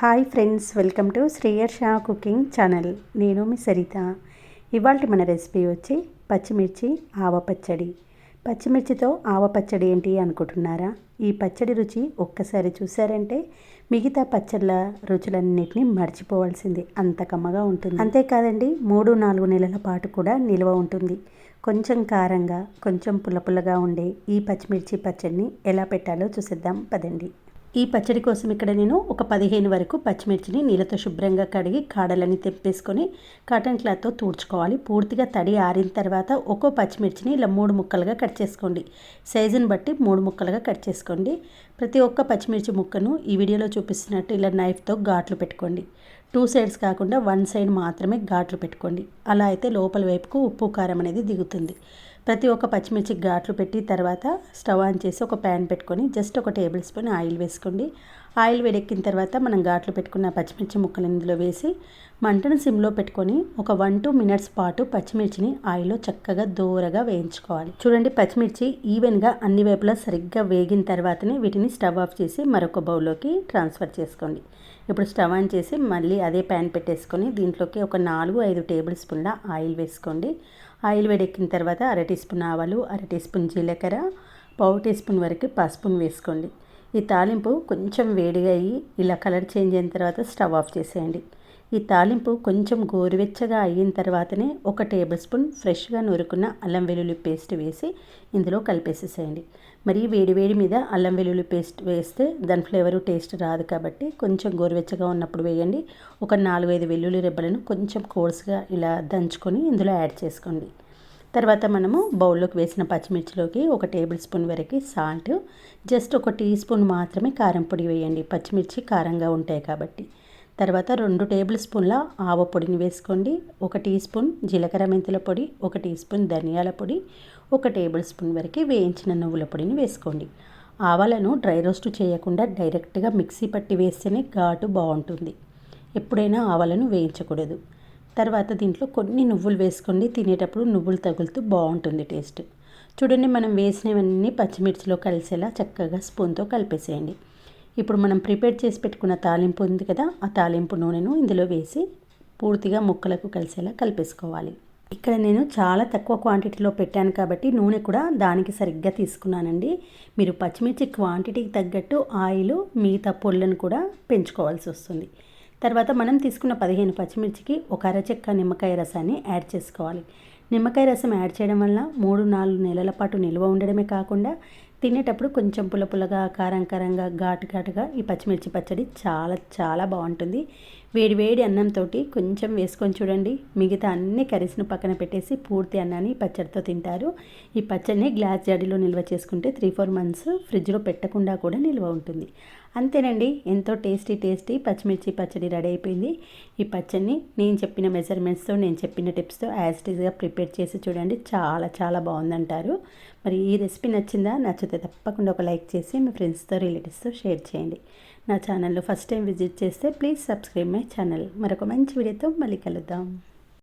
Hi friends welcome to Shreyarsha cooking channel. నేను మీ సరిత. ఇవాళ మన రెసిపీ వచ్చి పచ్చిమిర్చి ఆవ పచ్చడి. పచ్చిమిర్చితో ఆవ పచ్చడి ఏంటి అనుకుంటున్నారా? ఈ పచ్చడి రుచి ఒక్కసారి చూసారంటే మిగతా పచ్చళ్ళ రుచులన్నిటిని మర్చిపోవాల్సింది. అంత కమ్మగా ఉంటుంది. అంతేకాదండి మూడు నాలుగు నెలల పాటు కూడా నిల్వ ఉంటుంది. కొంచెం కారంగా కొంచెం పుల్ల పుల్లగా ఉండే ఈ పచ్చిమిర్చి పచ్చడిని ఎలా పెట్టాలో చూసేద్దాం. పదండి. ఈ పచ్చడి కోసం ఇక్కడ నేను ఒక పదిహేను వరకు పచ్చిమిర్చిని నీళ్ళతో శుభ్రంగా కడిగి కాడలని తెప్పేసుకొని కాటన్ క్లాత్తో తూడ్చుకోవాలి. పూర్తిగా తడి ఆరిన తర్వాత ఒక్కో పచ్చిమిర్చిని ఇలా మూడు ముక్కలుగా కట్ చేసుకోండి. సైజుని బట్టి మూడు ముక్కలుగా కట్ చేసుకోండి. ప్రతి ఒక్క పచ్చిమిర్చి ముక్కను ఈ వీడియోలో చూపిస్తున్నట్టు ఇలా నైఫ్తో ఘాట్లు పెట్టుకోండి. టూ సైడ్స్ కాకుండా వన్ సైడ్ మాత్రమే ఘాట్లు పెట్టుకోండి. అలా అయితే లోపల వైపుకు ఉప్పు కారం అనేది దిగుతుంది. ప్రతి ఒక్క పచ్చిమిర్చి ఘాట్లు పెట్టి తర్వాత స్టవ్ ఆన్ చేసి ఒక ప్యాన్ పెట్టుకొని జస్ట్ ఒక టేబుల్ స్పూన్ ఆయిల్ వేసుకోండి. ఆయిల్ వేడెక్కిన తర్వాత మనం ఘాట్లు పెట్టుకున్న పచ్చిమిర్చి ముక్కలు ఇందులో వేసి మంటను సిమ్లో పెట్టుకొని ఒక వన్ టూ మినిట్స్ పాటు పచ్చిమిర్చిని ఆయిల్లో చక్కగా దూరగా వేయించుకోవాలి. చూడండి పచ్చిమిర్చి ఈవెన్గా అన్ని వైపులా సరిగ్గా వేగిన తర్వాతనే వీటిని స్టవ్ ఆఫ్ చేసి మరొక బౌల్లోకి ట్రాన్స్ఫర్ చేసుకోండి. ఇప్పుడు స్టవ్ ఆన్ చేసి మళ్ళీ అదే ప్యాన్ పెట్టేసుకొని దీంట్లోకి ఒక నాలుగు ఐదు టేబుల్ స్పూన్ల ఆయిల్ వేసుకోండి. ఆయిల్ వేడెక్కిన తర్వాత అర టీ స్పూన్ ఆవాలు అర టీ స్పూన్ జీలకర్ర పావు టీ స్పూన్ వరకు పసుపును వేసుకోండి. ఈ తాలింపు కొంచెం వేడిగా అయ్యి ఇలా కలర్ చేంజ్ అయిన తర్వాత స్టవ్ ఆఫ్ చేసేయండి. ఈ తాలింపు కొంచెం గోరువెచ్చగా అయిన తర్వాతనే ఒక టేబుల్ స్పూన్ ఫ్రెష్గా నూరుకున్న అల్లం వెల్లుల్లి పేస్ట్ వేసి ఇందులో కలిపేసేసేయండి. మరి వేడి వేడి మీద అల్లం వెల్లుల్లి పేస్ట్ వేస్తే దాని ఫ్లేవరు టేస్ట్ రాదు కాబట్టి కొంచెం గోరువెచ్చగా ఉన్నప్పుడు వేయండి. ఒక నాలుగైదు వెల్లుల్లి రెబ్బలను కొంచెం కోర్స్గా ఇలా దంచుకొని ఇందులో యాడ్ చేసుకోండి. తర్వాత మనము బౌల్లోకి వేసిన పచ్చిమిర్చిలోకి ఒక టేబుల్ స్పూన్ వరకు సాల్ట్ జస్ట్ ఒక టీ స్పూన్ మాత్రమే కారం పొడి వేయండి. పచ్చిమిర్చి కారంగా ఉంటాయి కాబట్టి. తర్వాత రెండు టేబుల్ స్పూన్ల ఆవ పొడిని వేసుకోండి. ఒక టీ స్పూన్ జీలకర్ర మెంతుల పొడి ఒక టీ స్పూన్ ధనియాల పొడి ఒక టేబుల్ స్పూన్ వరకు వేయించిన నువ్వుల పొడిని వేసుకోండి. ఆవాలను డ్రై రోస్ట్ చేయకుండా డైరెక్ట్గా మిక్సీ పట్టి వేస్తేనే ఘాటు బాగుంటుంది. ఎప్పుడైనా ఆవాలను వేయించకూడదు. తర్వాత దీంట్లో కొన్ని నువ్వులు వేసుకోండి. తినేటప్పుడు నువ్వులు తగులుతూ బాగుంటుంది టేస్ట్. చూడండి మనం వేసినవన్నీ పచ్చిమిర్చిలో కలిసేలా చక్కగా స్పూన్తో కలిపేసేయండి. ఇప్పుడు మనం ప్రిపేర్ చేసి పెట్టుకున్న తాలింపు ఉంది కదా ఆ తాలింపు నూనెను ఇందులో వేసి పూర్తిగా ముక్కలకు కలిసేలా కలిపేసుకోవాలి. ఇక్కడ నేను చాలా తక్కువ క్వాంటిటీలో పెట్టాను కాబట్టి నూనె కూడా దానికి సరిగ్గా తీసుకున్నానండి. మీరు పచ్చిమిర్చి క్వాంటిటీకి తగ్గట్టు ఆయిల్ మిగతా పొళ్ళను కూడా పెంచుకోవాల్సి వస్తుంది. తర్వాత మనం తీసుకున్న పదిహేను పచ్చిమిర్చికి ఒక అరచెక్క నిమ్మకాయ రసాన్ని యాడ్ చేసుకోవాలి. నిమ్మకాయ రసం యాడ్ చేయడం వల్ల మూడు నాలుగు నెలల పాటు నిల్వ ఉండడమే కాకుండా తినేటప్పుడు కొంచెం పుల్ల పుల్లగా కారం కారంగా ఘాటు ఘాటుగా ఈ పచ్చిమిర్చి పచ్చడి చాలా చాలా బాగుంటుంది. వేడి వేడి అన్నంతో కొంచెం వేసుకొని చూడండి. మిగతా అన్ని కర్రీస్ను పక్కన పెట్టేసి పూర్తి అన్నాన్ని పచ్చడితో తింటారు. ఈ పచ్చడిని గ్లాస్ జాడీలో నిల్వ చేసుకుంటే త్రీ ఫోర్ మంత్స్ ఫ్రిడ్జ్లో పెట్టకుండా కూడా నిల్వ ఉంటుంది. అంతేనండి ఎంతో టేస్టీ టేస్టీ పచ్చిమిర్చి పచ్చడి రెడీ అయిపోయింది. ఈ పచ్చడిని నేను చెప్పిన మెజర్మెంట్స్తో నేను చెప్పిన టిప్స్తో యాజ్ టీజ్గా ప్రిపేర్ చేసి చూడండి. చాలా చాలా బాగుందంటారు. మరి ఈ రెసిపీ నచ్చిందా? నచ్చితే తప్పకుండా ఒక లైక్ చేసి మీ ఫ్రెండ్స్తో రిలేటివ్స్తో షేర్ చేయండి. నా ఛానల్లో ఫస్ట్ టైం విజిట్ చేస్తే ప్లీజ్ సబ్స్క్రైబ్ మై ఛానల్. మరొక మంచి వీడియోతో మళ్ళీ కలుద్దాం.